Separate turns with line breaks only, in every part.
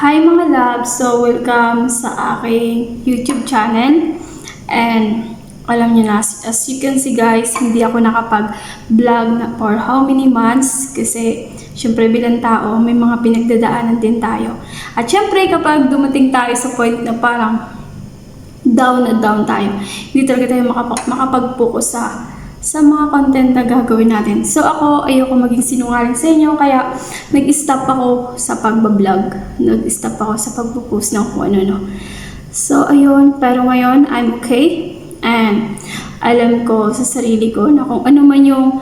Hi mga loves! So, welcome sa aking YouTube channel. And, alam niyo na, as you can see guys, hindi ako nakapag-vlog na for how many months kasi syempre bilang tao, may mga pinagdadaanan din tayo. At syempre kapag dumating tayo sa point na parang down na down tayo, hindi talaga tayo makapag- makapag-focus sa sa mga content na gagawin natin. So ako, ayoko maging sinungaling sa inyo, kaya nag-stop ako sa pagbablog. Nag-stop ako sa pagpo-post ng kung ano-ano. So ayun, pero ngayon, I'm okay. And alam ko sa sarili ko na kung ano man yung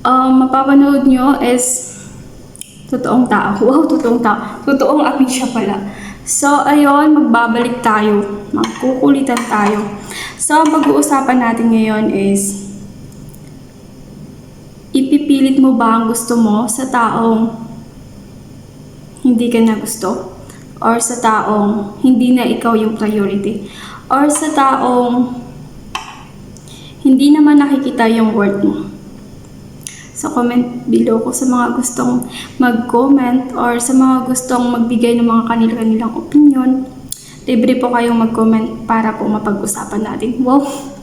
um, mapapanood nyo is totoong tao. Wow, totoong tao. Totoong aking siya pala. So, ayun, magbabalik tayo. Magkukulitan tayo. So, ang pag-uusapan natin ngayon is ipipilit mo ba ang gusto mo sa taong hindi ka na gusto? Or sa taong hindi na ikaw yung priority? Or sa taong hindi naman nakikita yung worth mo? So, comment below ko sa mga gustong mag-comment or sa mga gustong magbigay ng mga kanil-kanilang opinion. Libre po kayong mag-comment para po mapag-usapan natin. Wow!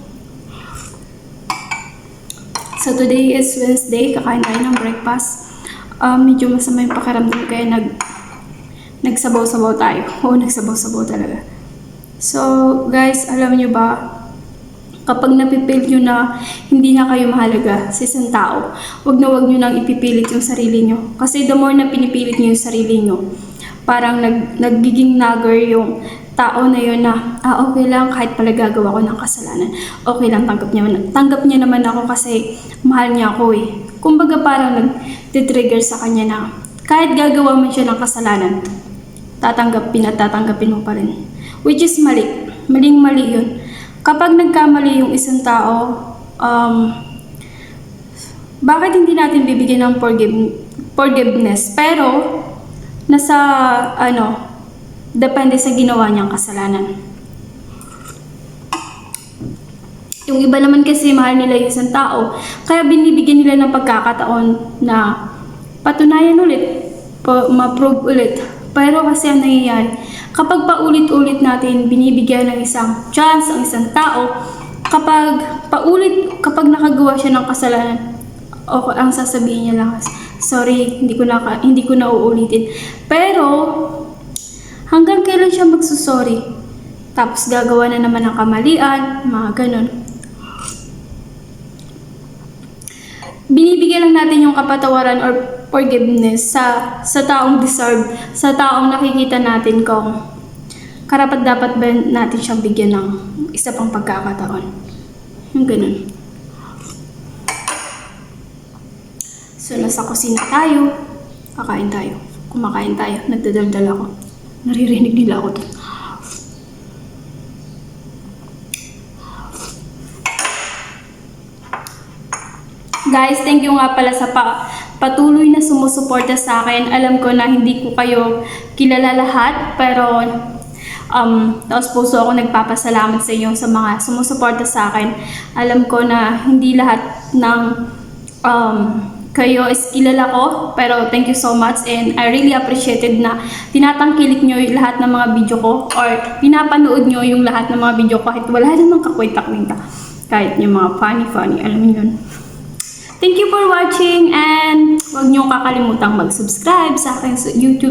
So today is Wednesday, kakain tayo ng breakfast. Um, medyo masama yung pakiramdam kaya nag nagsabaw-sabaw tayo. Oo, nagsabaw-sabaw talaga. So, guys, alam nyo ba, kapag napipil nyo na hindi na kayo mahalaga sa isang tao, wag na wag nyo nang ipipilit yung sarili nyo. Kasi the more na pinipilit nyo yung sarili nyo, parang nag, nagiging nagger yung tao na yun na, ah, okay lang, kahit pala gagawa ko ng kasalanan. Okay lang, tanggap niya, tanggap niya naman ako kasi mahal niya ako eh. Kumbaga parang nag-trigger sa kanya na kahit gagawa man siya ng kasalanan, tatanggapin at tatanggapin mo pa rin. Which is mali. Maling mali yun. Kapag nagkamali yung isang tao, um, bakit hindi natin bibigyan ng forgive, forgiveness? Pero, nasa, ano, depende sa ginawa niyang kasalanan. Yung iba naman kasi mahal nila yung isang tao, kaya binibigyan nila ng pagkakataon na patunayan ulit, ma-prove ulit. Pero kasi ang nangyayari, kapag paulit-ulit natin binibigyan ng isang chance ang isang tao, kapag paulit, kapag nakagawa siya ng kasalanan, okay, ang sasabihin niya lang, sorry, hindi ko na, hindi ko na uulitin. Pero, hanggang kailan siya magsusorry? Tapos gagawa na naman ng kamalian, mga ganun. binibigyan lang natin yung kapatawaran or forgiveness sa sa taong deserve, sa taong nakikita natin kung karapat dapat ba natin siyang bigyan ng isa pang pagkakataon. Yung ganun. So, nasa kusina tayo. Kakain tayo. Kumakain tayo. Nagdadaldal ako. Naririnig nila ako doon. Guys, thank you nga pala sa pa patuloy na sumusuporta sa akin. Alam ko na hindi ko kayo kilala lahat, pero um, taos puso ako nagpapasalamat sa inyo sa mga sumusuporta sa akin. Alam ko na hindi lahat ng um, kayo is kilala ko, pero thank you so much and I really appreciated na tinatangkilik nyo yung lahat ng mga video ko or pinapanood nyo yung lahat ng mga video ko kahit wala namang kakwenta-kwenta. Kahit yung mga funny-funny, alam niyo yun. Thank you for watching and huwag niyo kakalimutan mag-subscribe sa akin sa YouTube